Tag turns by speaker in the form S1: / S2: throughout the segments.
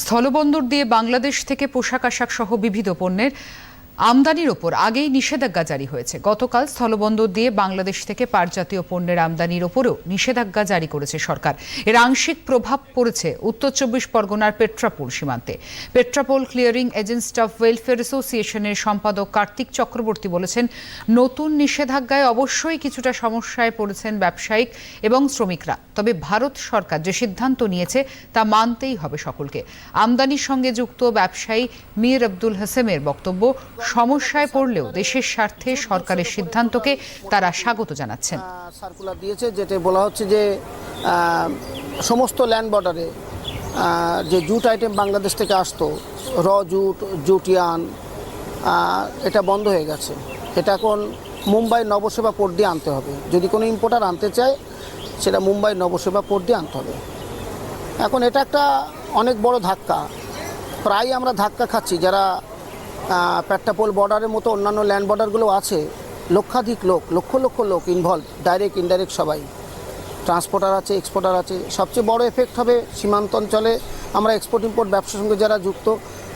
S1: স্থলবন্দর দিয়ে বাংলাদেশ থেকে পোশাক আশাক সহ বিবিধ পণ্যের আমদানির ওপর আগেই নিষেধাজ্ঞা জারি হয়েছে। গতকাল স্থলবন্দর দিয়ে বাংলাদেশ থেকে পাটজাতীয় পণ্যের আমদানির ওপরও নিষেধাজ্ঞা জারি করেছে সরকার। এর আংশিক প্রভাব পড়েছে উত্তর চব্বিশ পরগনার পেট্রাপোল সীমান্তে। Petrapole clearing agent of welfare অ্যাসোসিয়েশনের সম্পাদক কার্তিক চক্রবর্তী বলেছেন, নতুন নিষেধাজ্ঞায় অবশ্যই কিছুটা সমস্যায় পড়েছেন ব্যবসায়িক এবং শ্রমিকরা। তবে ভারত সরকার যে সিদ্ধান্ত নিয়েছে তা মানতেই হবে সকলকে। আমদানির সঙ্গে যুক্ত ব্যবসায়ী মীর আব্দুল হাসেমের বক্তব্য সমস্যায় পড়লেও দেশের স্বার্থে সরকারের সিদ্ধান্তকে তারা স্বাগত জানাচ্ছেন।
S2: সার্কুলার দিয়েছে, যেটা বলা হচ্ছে যে সমস্ত ল্যান্ড বর্ডারে যে জুট আইটেম বাংলাদেশ থেকে আসতো, র জুট, জুটিয়ান এটা বন্ধ হয়ে গেছে। এটা এখন মুম্বাই নবসেবা পোর্ট দিয়ে আনতে হবে। যদি কোনো ইম্পোর্টার আনতে চায়, সেটা মুম্বাই নবসেবা পোর্ট দিয়ে আনতে হবে। এখন এটা একটা অনেক বড় ধাক্কা। প্রায় আমরা ধাক্কা খাচ্ছি, যারা আহ, পেট্টাপোল বর্ডারের মতো অন্যান্য ল্যান্ড বর্ডারগুলো আছে। লক্ষাধিক লোক লক্ষ লক্ষ লোক ইনভলভ ডাইরেক্ট ইনডাইরেক্ট সবাই। ট্রান্সপোর্টার আছে এক্সপোর্টার আছে। সবচেয়ে বড় এফেক্ট হবে সীমান্ত অঞ্চলে আমরা এক্সপোর্ট ইম্পোর্ট ব্যবসার সঙ্গে যারা যুক্ত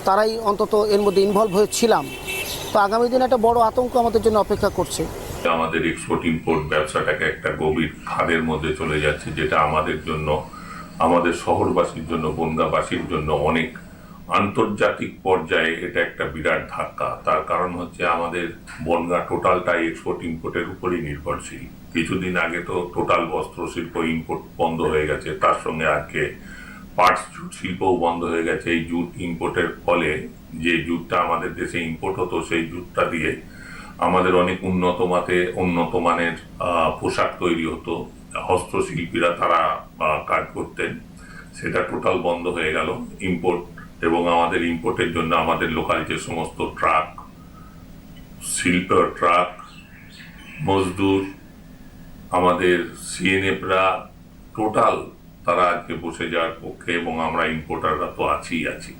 S2: তারাই অন্তত এর মধ্যে ইনভলভ হয়েছিলাম তো আগামী দিনে একটা বড় আতঙ্ক আমাদের জন্য অপেক্ষা করছে।
S3: আমাদের এক্সপোর্ট ইম্পোর্ট ব্যবসাটাকে একটা গভীর খাদের মধ্যে চলে যাচ্ছে যেটা আমাদের জন্য আমাদের শহরবাসীর জন্য বনগাবাসীর জন্য অনেক আন্তর্জাতিক পর্যায়ে এটা একটা বিরাট ধাক্কা। তার কারণ হচ্ছে আমাদের বনগা টোটালটাই এক্সপোর্ট ইম্পোর্টের উপরই নির্ভরশীল। কিছুদিন আগে তো টোটাল বস্ত্র শিল্প ইম্পোর্ট বন্ধ হয়ে গেছে, তার সঙ্গে আজকে পার্টস জুট শিল্পও বন্ধ হয়ে গেছে। এই জুট ইম্পোর্টের ফলে যে জুটটা আমাদের দেশে ইম্পোর্ট হতো, সেই জুটটা দিয়ে আমাদের অনেক উন্নত মাতে উন্নত মানের পোশাক তৈরি হতো। হস্তশিল্পীরা তারা কাজ করতেন। সেটা টোটাল বন্ধ হয়ে গেল। ইম্পোর্ট এবং আমাদের ইম্পোর্টের জন্য আমাদের লোকাল যে সমস্ত ট্রাক শিল্প ট্রাক মজদুর, আমাদের সিএনএফরা টোটাল তারা আজকে বসে যাওয়ার পক্ষে এবং আমরা ইম্পোর্টাররা তো আছি আছি।